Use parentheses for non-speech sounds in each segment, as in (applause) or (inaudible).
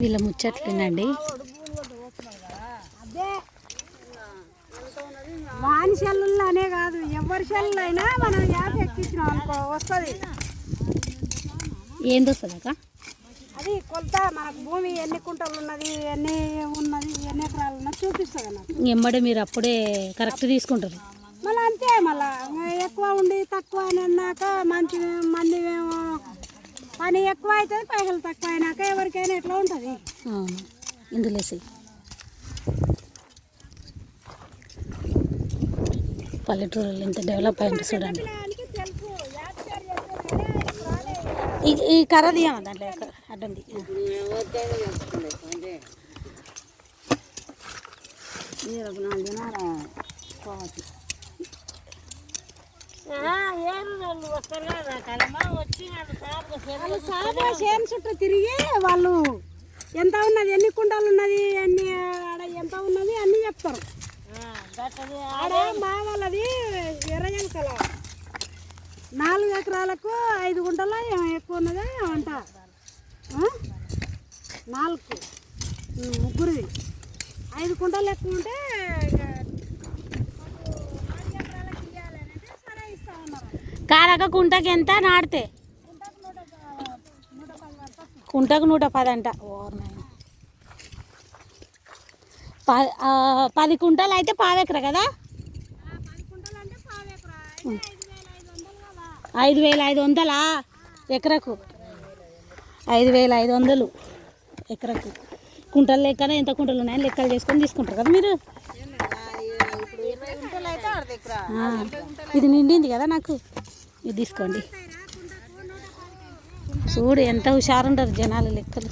వీళ్ళ ముచ్చట్లేనండి. వాని అనే కాదు ఎవరి సెల్లు అయినా మనం యాప్ ఎక్కించినాం అనుకో వస్తుంది. ఏంది వస్తుంది అక్క? అది కొలత మనకు భూమి ఎన్ని కుంటలు ఉన్నది ఎన్ని ఉన్నది ఎన్ని ఎకరాలు ఉన్నది చూపిస్తుంది అన్నమాట ఎంబడే మీరు అప్పుడే కరెక్ట్ తీసుకుంటారు. మళ్ళీ అంతే మళ్ళా ఎక్కువ ఉండి తక్కువ అని అన్నాక మంచి మంది ఏమో పని ఎక్కువ అవుతుంది పైసలు తక్కువ అయినాక ఎవరికైనా ఎట్లా ఉంటుంది? అవును. ఇందులో పల్లెటూరులో ఇంత డెవలప్ అయింది చూడండి. ఈ కర్ర తీయమా దాంట్లో? అడ్డంది వాళ్ళు చేను చుట్టూ తిరిగి వాళ్ళు ఎంత ఉన్నది ఎన్ని కుండాలు ఉన్నది ఎన్ని ఆడ ఎంత ఉన్నది అన్ని చెప్తారు. ఆడ మా వాళ్ళది ఎర్రజంకల నాలుగు ఎకరాలకు ఐదు గుంటల ఎక్కువ ఉన్నదా ఆ? నాలుగు. ముగ్గురిది. ఐదు కుంటలు ఎక్కువ ఉంటే ఇక నాలుగు ఎకరాలకు ఇయ్యాలి అని అంటే సరే ఇస్తా కాదక్క కుంటకి ఎంత నాడితే? కుంటకు నూట పది అంట పది కుంటలు అయితే పావెకర కదా ఐదు వేల ఐదు వందలు కదా? ఐదు వేల ఐదు వందలా? ఎకరకు? ఐదు వేల ఐదు వందలు ఎకరకు. కుంటలు లెక్కన ఎంత కుంటలు ఉన్నాయని లెక్కలు చేసుకొని తీసుకుంటారు కదా మీరు? ఇది నిండింది కదా నాకు. ఇది తీసుకోండి చూడు ఎంత హుషారుంటారు జనాలు లెక్కలు.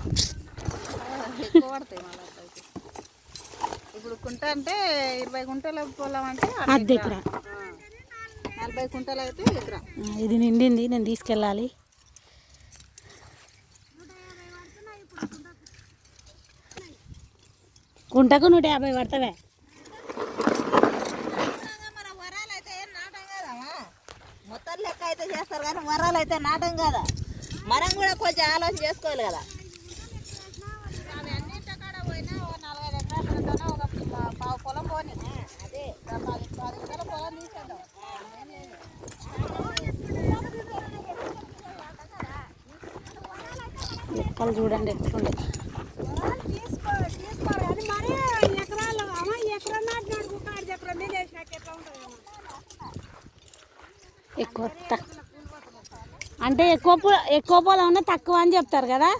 ఇప్పుడు కుంట అంటే ఇరవై గుంటల పొలం అంటే అర అద్దె ఎకరా. ఎకరా ఆ. నలభై కుంటలు అయితే ఎకరా ఇది నిండింది నేను తీసుకెళ్ళాలి కుంటకు నూట యాభై పడతావే మన వరాలు అయితే ఏం నాటం కదమ్మా మొత్తం లెక్క అయితే చేస్తారు కానీ వరాలు అయితే నాటం కదా? మనం కూడా కొంచెం ఆలోచన చేసుకోవాలి కదా. పొలం పోని. అదే. పొలం చూడండి ఎట్లుండే. ఎక్కువ అంటే ఎక్కువ పొ- ఎక్కువ పొలం ఉన్నా తక్కువ అని చెప్తారు కదా?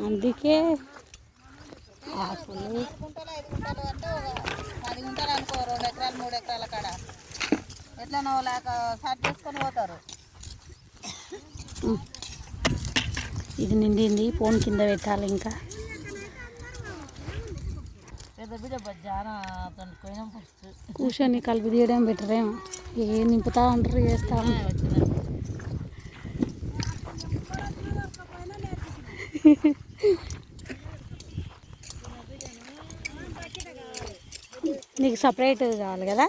అందుకే ఆకులు. పది గుంటలు అనుకో రెండు ఎకరాలు మూడు ఎకరాల కాడ ఎట్లనో లేక సాట్ చేసుకొని పోతారు ఇది నిండింది ఫోన్ కింద పెట్టాలి ఇంకా. పెద్ద బిడ్డ బజ్జాన కూర్చొని కలిపి తీయడం బెటరేమో. ఏ నింపుతా ఉంటారు చేస్తా ఉంటారు. నీకు సపరేట్ కావాలి కదా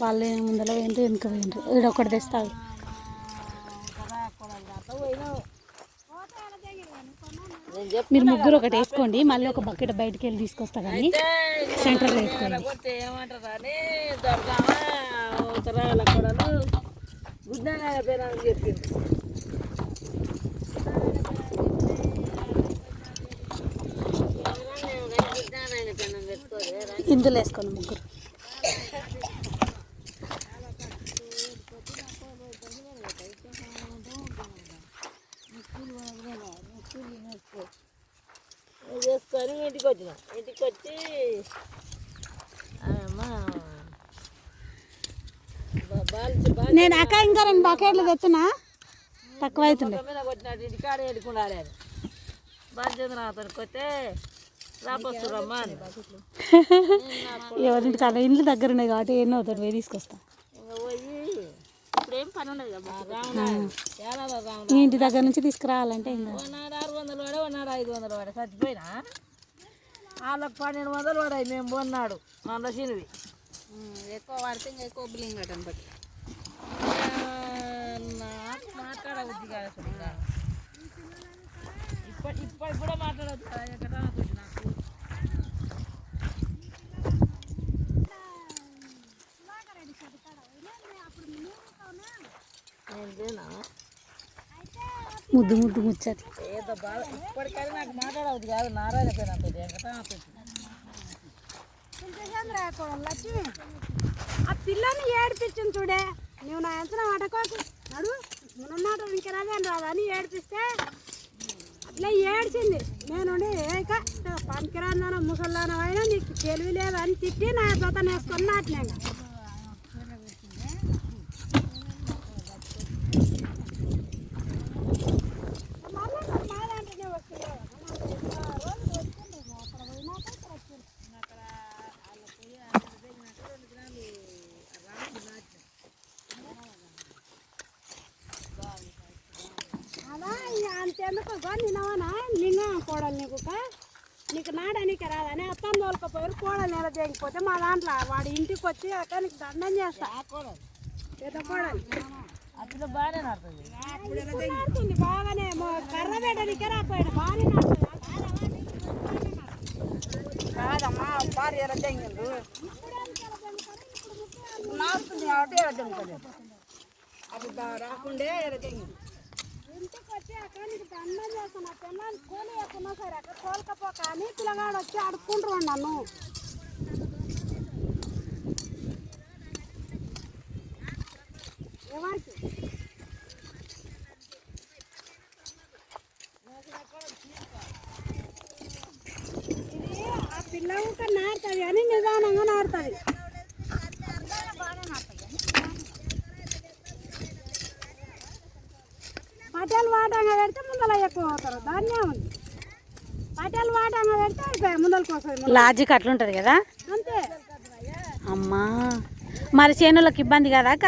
వాళ్ళు ముందర పోయిండ్రు వెనుక పోయిండ్రు ఇక్కడ ఒకటి తెస్తావు మీరు ముగ్గురు ఒకటి వేసుకోండి మళ్ళీ ఒక బకెట్ బయటికి వెళ్ళి తీసుకొస్తా కానీ సెంటర్లో వేసుకోండి ఇందులో వేసుకోండి ముగ్గురు చేసుకొని ఇంటికి వచ్చిన. ఇంటికి వచ్చి నేను అక్క ఇంకా రెండు బకెట్లు తెచ్చునా? తక్కువ అవుతుండే మీద ఇంటికాడ అతనికి వస్తే రాపొస్తురమ్మా అని. (laughs) ఎవరింటి కాడ? ఇండ్లు దగ్గర ఉన్నాయి కాబట్టి ఎన్నో అవుతాడు పోయి తీసుకొస్తా. కదా ఇంటి దగ్గర నుంచి తీసుకురావాలంటే ఇంకా. వందలు వాడే ఒకనాడు ఐదు వందలు వాడే. చచ్చిపోయినా వాళ్ళకి పన్నెండు వందలు వాడాయి మేము పోన్నాడు మన చిన్నవి ఎక్కువ వాడితే ఇంకా ఎక్కువ బిల్లింగ్ కట్టని బట్టి నాకు మాట్లాడబుద్ధి కాదు అసలు ఇంకా. ముద్దు ముద్దు ముచ్చట్లు పెద్ద బాధ. ఇప్పటికైనా నాకు మాట్లాడవద్దు కాదు నారాయణ పేరు అంత. లక్ష్మి ఆ పిల్లని ఏడిపించింది చూడే. నువ్వు నా ఎంత అడకోకు నడు నేనున్నాడు ఇంక రాదని రాదని ఏడిపిస్తే అట్లా ఏడ్చింది. నేను ఏక పనికిరాను ముసల్లానో అయినా నీకు తెలివి లేదని తిట్టి నా జత వేసుకొని నాటినాక నిన్నవనా లింగం కోడలు నీకు? నీకు నాడనికి రాదని అత్తం తోలుకపోయారు కోడలు నెల చేయకపోతే మా దాంట్లో వాడి ఇంటికి వచ్చి అక్కడ నీకు దండం చేస్తా. పెద్ద కోడలు. అప్పుడు బాగానే నడుతుంది. బాగానే. కర్ర పెట్టడానికే రాపోయాడు బాగానే. కాదమ్మా భార్య నాడుతుంది కాబట్టి ఎరదెంగుతుంది అది రాకుండే ఎరదెంగింది ఇంటికి వచ్చి అక్కడ నీకు దండం చేస్తాను ఆ పిల్లలు కూలి వేస్తున్నా సరే అక్కడ కోలకపోక అని పిల్లగాడు వచ్చి అడుక్కుంటారు నన్ను ఎవరికి? ఇది ఆ పిల్ల ఊక నాడుతుంది కానీ నిదానంగా నాడుతుంది పటేల్ వాటంగా పెడితే అవుతారు దాన్నే ఉంది. పటేల్ వాటంగా పెడితే ముందరకు వస్తుంది. లాజిక్ అట్లుంటుంది కదా? అంతే. అమ్మా. మరి చేనులకు ఇబ్బంది కదా అక్క?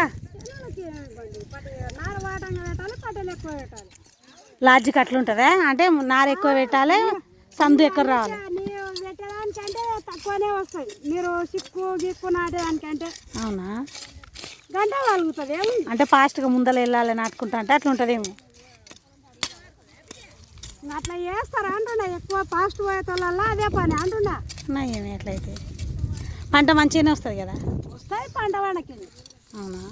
నార వాటంగా పెట్టాలి పటేల్ ఎక్కువ పెట్టాలి. లాజిక్ అట్లుంటుందా? అంటే నారు ఎక్కువ పెట్టాలి సందు ఎక్కువ రావాలి. మీరు పెట్టేదానికంటే తక్కువనే వస్తుంది మీరు సిక్కు గిక్కు నాటేదానికంటే. అవునా? గంట కలుగుతుంది అంటే ఫాస్ట్గా ముందర వెళ్ళాలి నాటుకుంటా అంటే అట్లుంటుందేమో. అట్లా చేస్తారా అంటున్నా ఎక్కువ ఫాస్ట్ పోయేతోళ్ళ అదే పని అంటున్నా. ఏమి ఎట్లయితే పంట మంచిగానే వస్తుంది కదా? వస్తాయి పంట వాడకి అవునా?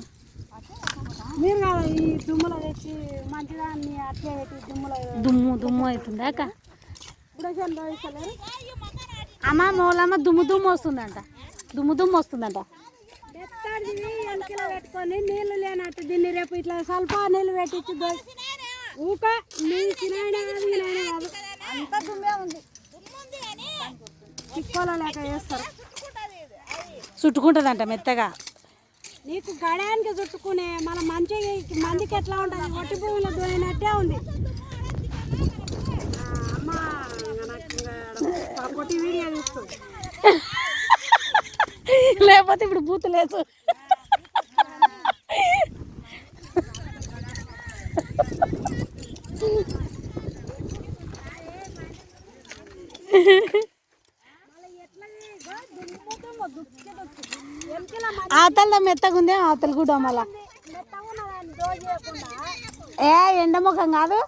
మీరు కదా ఈ దుమ్ములో తెచ్చి మంచిదాన్ని అట్లే పెట్టి దుమ్ములో దుమ్ము దుమ్ము అవుతుందా అక్క? అమ్మ మూలమ్మ దుమ్ము దుమ్ము వస్తుందంట. దుమ్ము దుమ్ము వస్తుందంట. మెత్తడిది వెనకలో పెట్టుకొని నీళ్ళు లేనట్టు దీన్ని రేపు ఇట్లా స్వల్ప నీళ్ళు పెట్టించి ఊక తినైనా అంతా దుమ్మే ఉంది. లేక చేస్తారు. చుట్టుకుంటుందంట మెత్తగా. నీకు గడానికి చుట్టుకునే మన మంచి మందికి ఎట్లా ఉంటుంది? ఒట్టి భూమిలో దోయినట్టే ఉంది. లేకపోతే ఇప్పుడు బూతు (laughs) లేదు మెత్తగా ఉంది అవతల కూడా మళ్ళా. ఏ ఎండ ముఖం కాదు?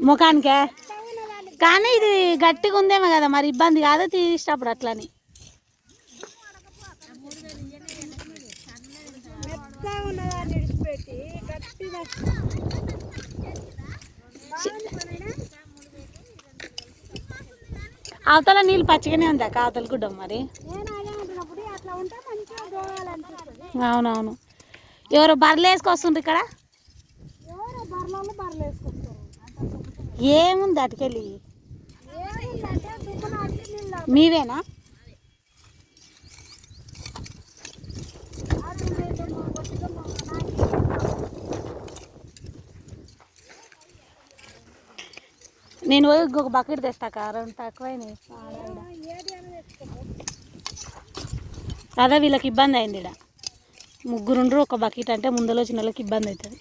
ముఖానికే? కానీ ఇది గట్టిగా ఉందేమో కదా మరి ఇబ్బంది కాదు తీసేటప్పుడు అట్లని. ఉన్నదాన్ని విడిచిపెట్టి గట్టిగా అవతల నీళ్ళు పచ్చిగానే ఉంది అక్క అవతల గుడ్డ మరి. అవునవును. ఎవరు బర్రెలు వేసుకొస్తుండ్రు ఇక్కడ? ఏముంది అటుకెళ్ళి? మీవేనా ఆ దుమ్ము ఈ దుమ్ము ఒట్టి దుమ్ము నాటి నేను పోయి ఇంకొక బకెట్ తెస్తాక రెండు తక్కువైనాయి. అదే వీళ్ళకి ఇబ్బంది అయింది ఇక్కడ ముగ్గురుండ్రు ఒక బకెట్ అంటే ముందలో చిన్న వాళ్ళకి ఇబ్బంది అవుతుంది.